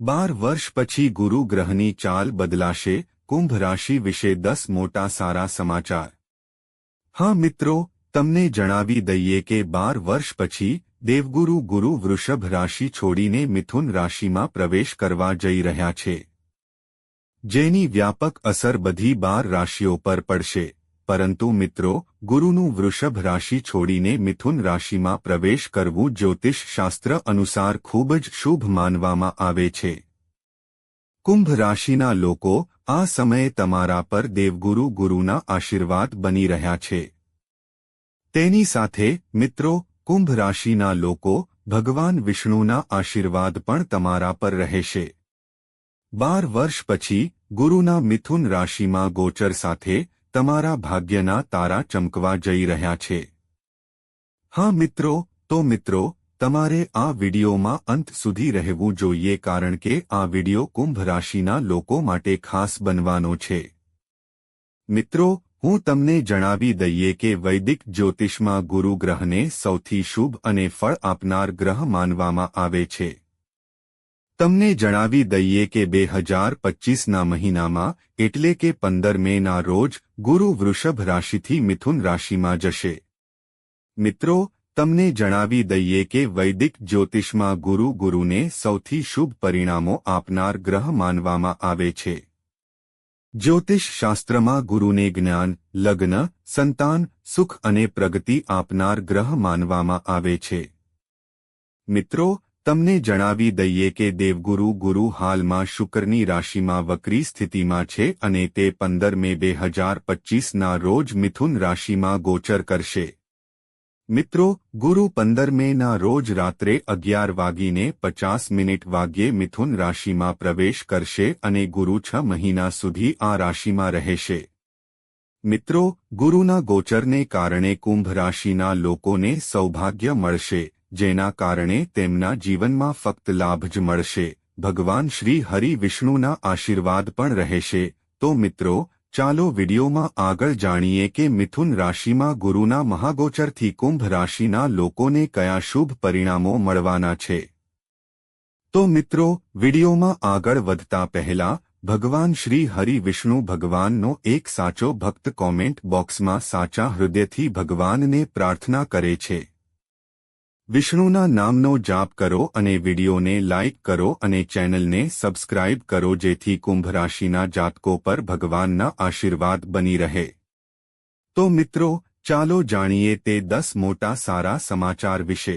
બાર વર્ષ પછી ગુરુ ગ્રહની ચાલ બદલાશે, કુંભ રાશિ વિશે દસ મોટા સારા સમાચાર. હા મિત્રો, તમને જણાવી દઈએ કે બાર વર્ષ પછી દેવગુરુ ગુરુ વૃષભ રાશિ છોડીને મિથુન રાશિમાં પ્રવેશ કરવા જઈ રહ્યા છે. જેની વ્યાપક અસર બધી બાર રાશિઓ પર પડશે. પરંતુ મિત્રો, ગુરુનું વૃષભ રાશિ છોડીને મિથુન રાશિમાં પ્રવેશ કરવું જ્યોતિષ શાસ્ત્ર અનુસાર ખૂબ જ શુભ માનવામાં આવે છે. કુંભ રાશિના લોકો, આ સમયે તમારા પર દેવગુરુ ગુરુના આશીર્વાદ બની રહ્યા છે. તેની સાથે, મિત્રો, કુંભ રાશિના લોકો, ભગવાન વિષ્ણુના આશીર્વાદ પણ તમારા પર રહેશે. બાર વર્ષ પછી, ગુરુના મિથુન રાશિમાં ગોચર સાથે તમારા ભાગ્યના તારા ચમકવા જઈ રહ્યા છે. હા મિત્રો, તો મિત્રો, તમારે આ વિડીયોમાં અંત સુધી રહેવું જોઈએ કારણ કે આ વિડિયો કુંભ રાશિના લોકો માટે ખાસ બનવાનો છે. મિત્રો, હું તમને જણાવી દઈએ કે વૈદિક જ્યોતિષમાં ગુરુ ગ્રહને સૌથી શુભ અને ફળ આપનાર ગ્રહ માનવામાં આવે છે. તમને જણાવી દઈએ કે બે હજાર પચ્ચીસના મહિનામાં એટલે કે પંદર મેના રોજ ગુરુ વૃષભ રાશિથી મિથુન રાશિમાં જશે. મિત્રો, તમને જણાવી દઈએ કે વૈદિક જ્યોતિષમાં ગુરુ ગુરુને સૌથી શુભ પરિણામો આપનાર ગ્રહ માનવામાં આવે છે. જ્યોતિષ શાસ્ત્રમાં ગુરુને જ્ઞાન, લગ્ન, સંતાન, સુખ અને પ્રગતિ આપનાર ગ્રહ માનવામાં આવે છે. મિત્રો તમને જણાવી દઈએ કે દેવગુરુ ગુરુ હાલમાં શુક્રની રાશિમાં વક્રી સ્થિતિમાં છે અને તે પંદર મે બે હજાર પચ્ચીસના રોજ મિથુન રાશિમાં ગોચર કરશે. મિત્રો, ગુરુ પંદર મેના રોજ રાત્રે અગિયાર વાગીને પચાસ મિનિટ વાગ્યે મિથુન રાશિમાં પ્રવેશ કરશે અને ગુરુ છ મહિના સુધી આ રાશિમાં રહેશે. મિત્રો, ગુરુના ગોચરને કારણે કુંભ રાશિના લોકોને સૌભાગ્ય મળશે. જેના કારણે તેમના જીવનમાં ફક્ત લાભ જ મળશે. ભગવાન શ્રી હરિ વિષ્ણુના આશીર્વાદ પણ રહેશે. તો મિત્રો, ચાલો વિડીયોમાં આગળ જાણીએ કે મિથુન રાશિમાં ગુરુના મહાગોચરથી કુંભ રાશિના લોકોને કયા શુભ પરિણામો મળવાના છે. તો મિત્રો, વિડીયોમાં આગળ વધતા પહેલા, ભગવાન શ્રી હરિ વિષ્ણુ ભગવાનનો એક સાચો ભક્ત કોમેન્ટ બોક્સમાં સાચા હૃદયથી ભગવાનને પ્રાર્થના કરે છે. વિષ્ણુના નામનો જાપ કરો અને વિડીયોને લાઇક કરો અને ચેનલને સબસ્ક્રાઇબ કરો જેથી કુંભ રાશિના જાતકો પર ભગવાનના આશીર્વાદ બની રહે. તો મિત્રો, ચાલો જાણીએ તે દસ મોટા સારા સમાચાર વિશે.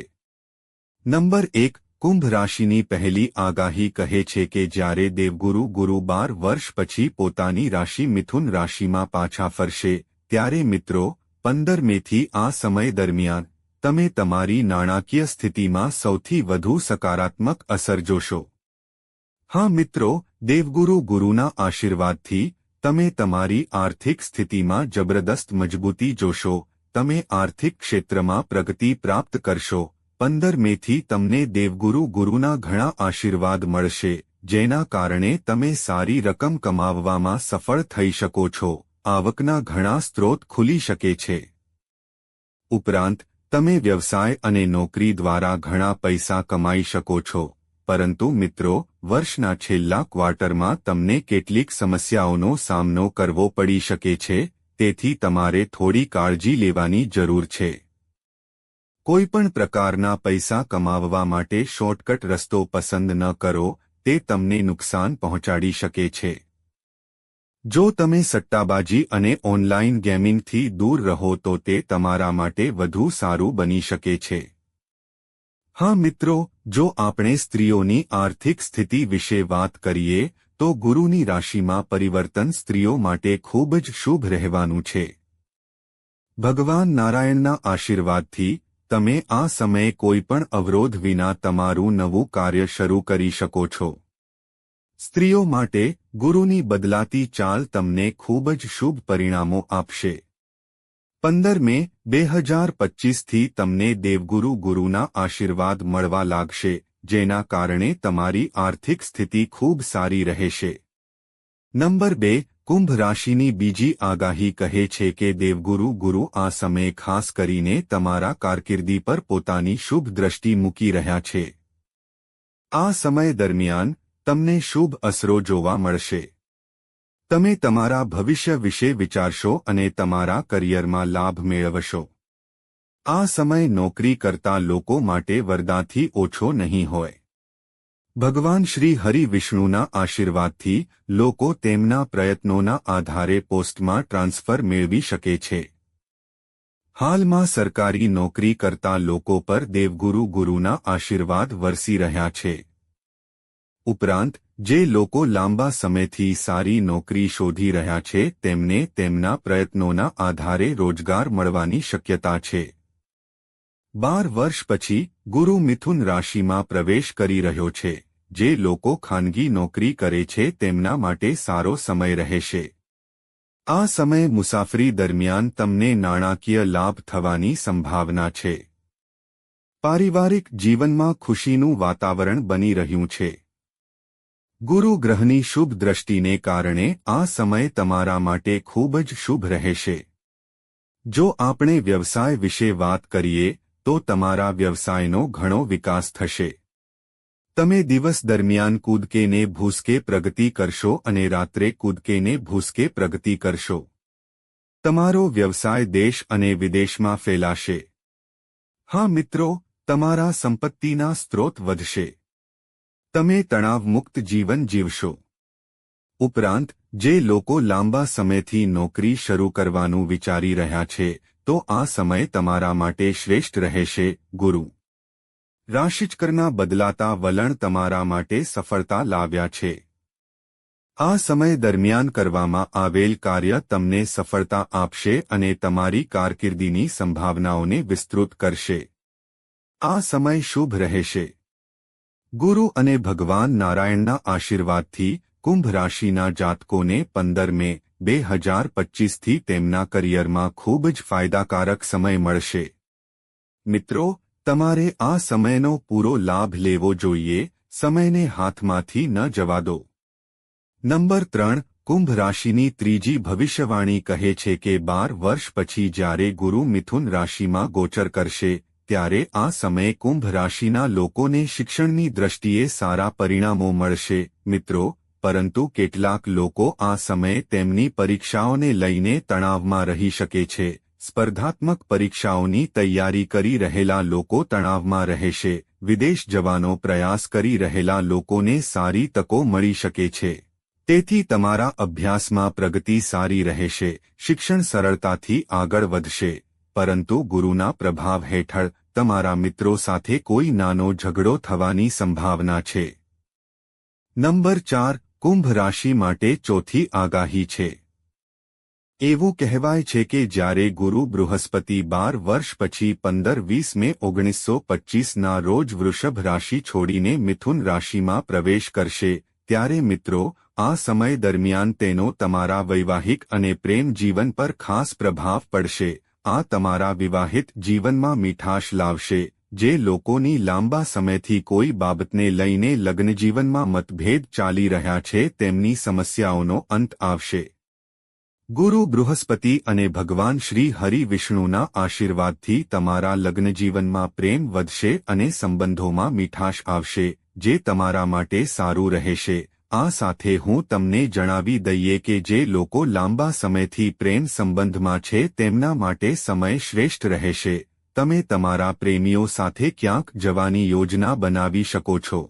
નંબર એક, કુંભ રાશિની પહેલી આગાહી કહે છે કે જ્યારે દેવગુરુ ગુરુ બાર વર્ષ પછી પોતાની રાશિ મિથુન રાશિમાં પાછા ફરશે, ત્યારે મિત્રો, પંદર મેથી આ સમય દરમિયાન તમે તમારી નાણાકીય સ્થિતિમાં સૌથી વધુ સકારાત્મક અસર જોશો. હા મિત્રો, દેવગુરુ ગુરુના આશીર્વાદથી તમે તમારી આર્થિક સ્થિતિમાં જબરદસ્ત મજબૂતી જોશો, તમે આર્થિક ક્ષેત્રમાં પ્રગતિ પ્રાપ્ત કરશો. પંદર મેથી તમને દેવગુરુ ગુરુના ઘણા આશીર્વાદ મળશે, જેના કારણે તમે સારી રકમ કમાવવામાં સફળ થઈ શકો છો, આવકના ઘણા સ્ત્રોત ખુલી શકે છે. ઉપરાંત તમે વ્યવસાય અને નોકરી દ્વારા ઘણા પૈસા કમાઈ શકો છો, પરંતુ મિત્રો, વર્ષના છેલ્લા ક્વાર્ટરમાં તમને કેટલીક સમસ્યાઓનો સામનો કરવો પડી શકે છે, તેથી તમારે થોડી કાળજી લેવાની જરૂર છે. કોઈપણ પ્રકારના પૈસા કમાવવા માટે શોર્ટકટ રસ્તો પસંદ ન કરો, તે તમને નુકસાન પહોંચાડી શકે છે. જો તમે સટ્ટાબાજી અને ઓનલાઇન ગેમિંગથી દૂર રહો તો તે તમારા માટે વધુ સારું બની શકે છે. હા મિત્રો, જો આપણે સ્ત્રીઓની આર્થિક સ્થિતિ વિશે વાત કરીએ, તો ગુરુની રાશિમાં પરિવર્તન સ્ત્રીઓ માટે ખૂબ જ શુભ રહેવાનું છે. ભગવાન નારાયણના આશીર્વાદથી, તમે આ સમયે કોઈપણ અવરોધ વિના તમારું નવું કાર્ય શરૂ કરી શકો છો. સ્ત્રીઓ માટે ગુરુની બદલાતી ચાલ તમને ખૂબ જ શુભ પરિણામો આપશે. પંદર મે બે હજાર પચ્ચીસથી તમને દેવગુરુ ગુરુના આશીર્વાદ મળવા લાગશે, જેના કારણે તમારી આર્થિક સ્થિતિ ખૂબ સારી રહેશે. નંબર બે, કુંભ રાશિની બીજી આગાહી કહે છે કે દેવગુરુ ગુરુ આ સમયે ખાસ કરીને તમારા કારકિર્દી પર પોતાની શુભ દ્રષ્ટિ મૂકી રહ્યા છે. આ સમય દરમિયાન તમને શુભ અસરો જોવા મળશે. તમે તમારા ભવિષ્ય વિશે વિચારશો અને તમારા કરિયરમાં લાભ મેળવશો. આ સમય નોકરી કરતા લોકો માટે વરદાથી ઓછો નહીં હોય. ભગવાન શ્રી હરિ વિષ્ણુના આશીર્વાદથી લોકો તેમના પ્રયત્નોના આધારે પોસ્ટમાં ટ્રાન્સફર મેળવી શકે છે. હાલમાં સરકારી નોકરી કરતા લોકો પર દેવગુરુ ગુરુના આશીર્વાદ વરસી રહ્યા છે. ઉપરાંત, જે લોકો લાંબા સમયથી સારી નોકરી શોધી રહ્યા છે, તેમને તેમના પ્રયત્નોના આધારે રોજગાર મળવાની શક્યતા છે. બાર વર્ષ પછી, ગુરુ મિથુન રાશિમાં પ્રવેશ કરી રહ્યો છે, જે લોકો ખાનગી નોકરી કરે છે, તેમના માટે સારો સમય રહેશે. આ સમય મુસાફરી દરમિયાન તમને નાણાકીય લાભ થવાની સંભાવના છે. પારિવારિક જીવનમાં ખુશીનું વાતાવરણ બની રહ્યું છે. ગુરુ ગ્રહની શુભ દ્રષ્ટિને કારણે આ સમય તમારા માટે ખૂબ જ શુભ રહેશે. જો આપણે વ્યવસાય વિશે વાત કરીએ, તો તમારા વ્યવસાયનો ઘણો વિકાસ થશે. તમે દિવસ દરમિયાન કૂદકેને ભૂસકે પ્રગતિ કરશો અને રાત્રે કૂદકેને ભૂસકે પ્રગતિ કરશો. તમારો વ્યવસાય દેશ અને વિદેશમાં ફેલાશે. હા મિત્રો, તમારા સંપત્તિના સ્ત્રોત વધશે. તમે તણાવમુક્ત જીવન જીવશો. ઉપરાંત, જે લોકો લાંબા સમયથી નોકરી શરૂ કરવાનું વિચારી રહ્યા છે, તો આ સમય તમારા માટે શ્રેષ્ઠ રહેશે, ગુરુ. રાશિચકરના બદલાતા વલણ તમારા માટે સફળતા લાવ્યા છે. આ સમય દરમિયાન કરવામાં આવેલ કાર્ય તમને સફળતા આપશે અને તમારી કારકિર્દીની સંભાવનાઓને વિસ્તૃત કરશે. આ સમય શુભ રહેશે. ગુરુ અને ભગવાન નારાયણના આશીર્વાદથી કુંભ રાશિના જાતકોને પંદર મે બે હજાર પચ્ચીસથી તેમના કરિયરમાં ખૂબ જ ફાયદાકારક સમય મળશે. મિત્રો, તમારે આ સમયનો પૂરો લાભ લેવો જોઈએ, સમયને હાથમાંથી ન જવા દો. નંબર ત્રણ, કુંભ રાશિની ત્રીજી ભવિષ્યવાણી કહે છે કે બાર વર્ષ પછી જ્યારે ગુરુ મિથુન રાશિમાં ગોચર કરશે ત્યારે આ સમયે કુંભ રાશિના લોકોને શિક્ષણની દ્રષ્ટિએ સારા પરિણામો મળશે, મિત્રો, પરંતુ કેટલાક લોકો આ સમયે તેમની પરીક્ષાઓને લઈને તણાવમાં રહી શકે છે. સ્પર્ધાત્મક પરીક્ષાઓની તૈયારી કરી રહેલા લોકો તણાવમાં રહેશે. વિદેશ જવાનો પ્રયાસ કરી રહેલા લોકોને સારી તકો મળી શકે છે. તેથી તમારા અભ્યાસમાં પ્રગતિ સારી રહેશે. શિક્ષણ સરળતાથી આગળ વધશે. પરંતુ ગુરુના પ્રભાવ હેઠળ તમારા મિત્રો સાથે કોઈ નાનો ઝઘડો થવાની સંભાવના છે. નંબર ચાર, કુંભ રાશિ માટે ચોથી આગાહી છે. એવું કહેવાય છે કે જ્યારે ગુરુ બૃહસ્પતિ બાર વર્ષ પછી પંદર વીસ મે ઓગણીસો પચ્ચીસના રોજ વૃષભ રાશિ છોડીને મિથુન રાશિમાં પ્રવેશ કરશે, ત્યારે મિત્રો, આ સમય દરમિયાન તેનો તમારા વૈવાહિક અને પ્રેમ જીવન પર ખાસ પ્રભાવ પડશે. આ તમારા વિવાહિત જીવનમાં મીઠાશ લાવશે, જે લોકોની લાંબા સમયથી કોઈ બાબતને લઈને લગ્નજીવનમાં મતભેદ ચાલી રહ્યા છે, તેમની સમસ્યાઓનો અંત આવશે. ગુરુ બૃહસ્પતિ અને ભગવાન શ્રી હરિ વિષ્ણુના આશીર્વાદથી તમારા લગ્નજીવનમાં પ્રેમ વધશે અને સંબંધોમાં મીઠાશ આવશે, જે તમારા માટે સારું રહેશે. આ સાથે હું તમને જણાવી દઈએ કે જે લોકો લાંબા સમયથી પ્રેમ સંબંધમાં છે તેમના માટે સમય શ્રેષ્ઠ રહેશે. તમે તમારા પ્રેમીઓ સાથે ક્યાંક જવાની યોજના બનાવી શકો છો.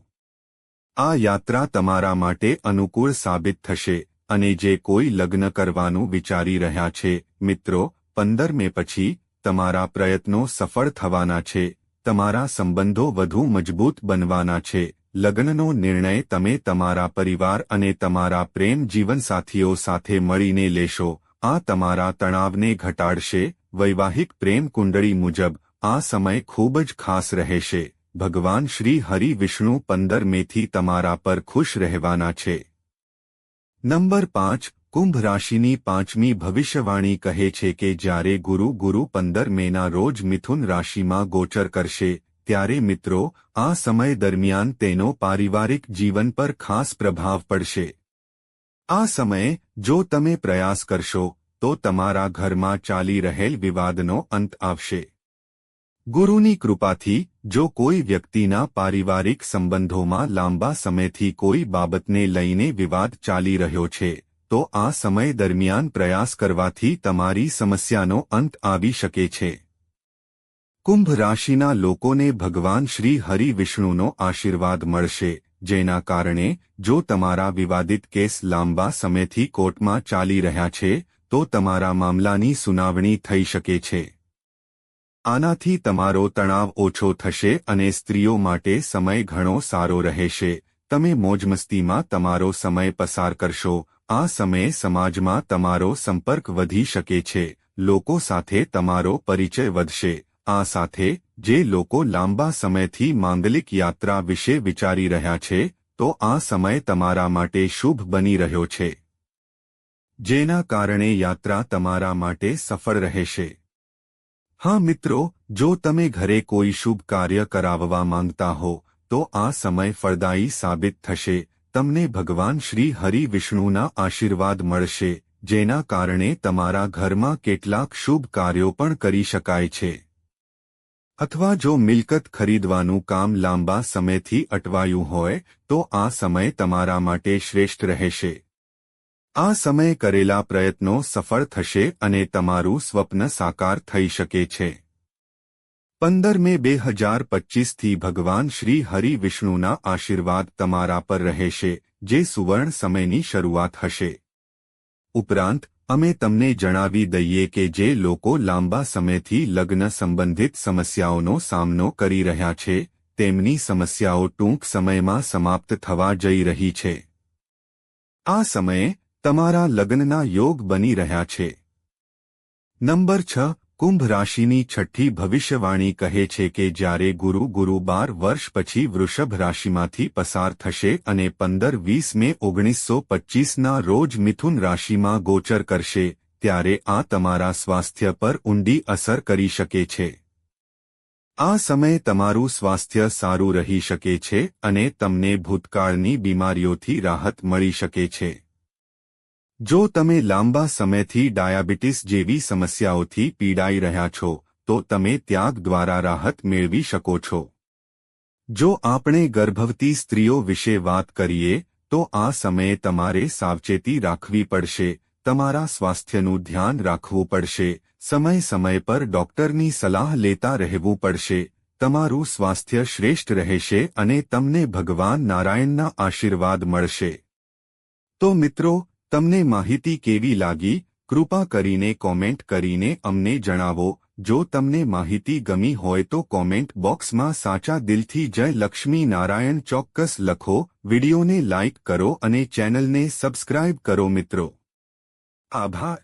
આ યાત્રા તમારા માટે અનુકૂળ સાબિત થશે અને જે કોઈ લગ્ન કરવાનું વિચારી રહ્યા છે, મિત્રો, પંદર મે પછી તમારા પ્રયત્નો સફળ થવાના છે, તમારા સંબંધો વધુ મજબૂત બનવાના છે. લગ્નનો નિર્ણય તમે તમારા પરિવાર અને તમારા પ્રેમ જીવનસાથીઓ સાથે મળીને લેશો. આ તમારા તણાવને ઘટાડશે. વૈવાહિક પ્રેમ કુંડળી મુજબ આ સમય ખૂબ જ ખાસ રહેશે. ભગવાન શ્રી હરિ વિષ્ણુ પંદર મેથી તમારા પર ખુશ રહેવાના છે. નંબર પાંચ, કુંભ રાશિની પાંચમી ભવિષ્યવાણી કહે છે કે જ્યારે ગુરુ ગુરુ પંદર મેના રોજ મિથુન રાશિમાં ગોચર કરશે ત્યારે મિત્રો, આ સમય દરમિયાન તેનો પારિવારિક જીવન પર ખાસ પ્રભાવ પડશે. આ સમયે, જો તમે પ્રયાસ કરશો, તો તમારા ઘરમાં ચાલી રહેલ વિવાદનો અંત આવશે. ગુરુની કૃપાથી, જો કોઈ વ્યક્તિના પારિવારિક સંબંધોમાં લાંબા સમયથી કોઈ બાબતને લઈને વિવાદ ચાલી રહ્યો છે, તો આ સમય દરમિયાન પ્રયાસ કરવાથી તમારી સમસ્યાનો અંત આવી શકે છે. કુંભ રાશિના લોકોને ભગવાન શ્રી હરિ વિષ્ણુનો આશીર્વાદ મળશે, જેના કારણે જો તમારા વિવાદિત કેસ લાંબા સમયથી કોર્ટમાં ચાલી રહ્યા છે, તો તમારા મામલાની સુનાવણી થઈ શકે છે. આનાથી તમારો તણાવ ઓછો થશે અને સ્ત્રીઓ માટે સમય ઘણો સારો રહેશે. તમે મોજમસ્તીમાં તમારો સમય પસાર કરશો. આ સમયે સમાજમાં તમારો સંપર્ક વધી શકે છે. લોકો સાથે તમારો પરિચય વધશે. આ સાથે, જે લોકો લાંબા સમયથી માંગલિક યાત્રા વિશે વિચારી રહ્યા છે, તો આ સમય તમારા માટે શુભ બની રહ્યો છે. જેના કારણે યાત્રા તમારા માટે સફળ રહેશે. હા મિત્રો, જો તમે ઘરે કોઈ શુભ કાર્ય કરાવવા માંગતા હો, તો આ સમય ફળદાયી સાબિત થશે. તમને ભગવાન શ્રી હરિ વિષ્ણુના આશીર્વાદ મળશે, જેના કારણે તમારા ઘરમાં કેટલાક શુભ કાર્યો પણ કરી શકાય છે. અથવા જો મિલકત ખરીદવાનું કામ લાંબા સમયથી અટવાયું હોય, તો આ સમય તમારા માટે શ્રેષ્ઠ રહેશે. આ સમય કરેલા પ્રયત્નો સફળ થશે અને તમારું સ્વપ્ન સાકાર થઈ શકે છે. પંદર મે બે હજાર પચ્ચીસથી ભગવાન શ્રી હરિ વિષ્ણુના આશીર્વાદ તમારા પર રહેશે, જે સુવર્ણ સમયની શરૂઆત હશે. ઉપરાંત અમે તમને જણાવી દઈએ કે જે લોકો લાંબા સમયથી લગ્ન સંબંધિત સમસ્યાઓનો સામનો કરી રહ્યા છે, તેમની સમસ્યાઓ ટૂંક સમયમાં સમાપ્ત થવા જઈ રહી છે. આ સમયે તમારા લગ્નના યોગ બની રહ્યા છે. નંબર છ. કુંભ રાશિની છઠ્ઠી ભવિષ્યવાણી કહે છે કે જ્યારે ગુરુ ગુરુ બાર વર્ષ પછી વૃષભ રાશિમાંથી પસાર થશે અને પંદર વીસ મે ઓગણીસો પચ્ચીસના રોજ મિથુન રાશિમાં ગોચર કરશે, ત્યારે આ તમારા સ્વાસ્થ્ય પર ઊંડી અસર કરી શકે છે. આ સમયે તમારું સ્વાસ્થ્ય સારું રહી શકે છે અને તમને ભૂતકાળની બીમારીઓથી રાહત મળી શકે છે. જો તમે લાંબા સમયથી ડાયાબિટીસ જેવી સમસ્યાઓથી પીડાઈ રહ્યા છો, તો તમે ત્યાગ દ્વારા રાહત મેળવી શકો છો. જો આપણે ગર્ભવતી સ્ત્રીઓ વિશે વાત કરીએ, તો આ સમયે તમારે સાવચેતી રાખવી પડશે, તમારા સ્વાસ્થ્યનું ધ્યાન રાખવું પડશે, સમય સમય પર ડોક્ટરની સલાહ લેતા રહેવું પડશે, તમારું સ્વાસ્થ્ય શ્રેષ્ઠ રહેશે અને તમને ભગવાન નારાયણના આશીર્વાદ મળશે. તો મિત્રો તમને માહિતી કેવી લાગી? કૃપા કરીને કોમેન્ટ કરીને અમને જણાવો. જો તમને માહિતી ગમી હોય તો કોમેન્ટ બોક્સમાં સાચા દિલથી જય લક્ષ્મી નારાયણ ચોક્કસ લખો, વિડિયોને લાઇક કરો અને ચેનલને સબસ્ક્રાઇબ કરો મિત્રો. આભાર.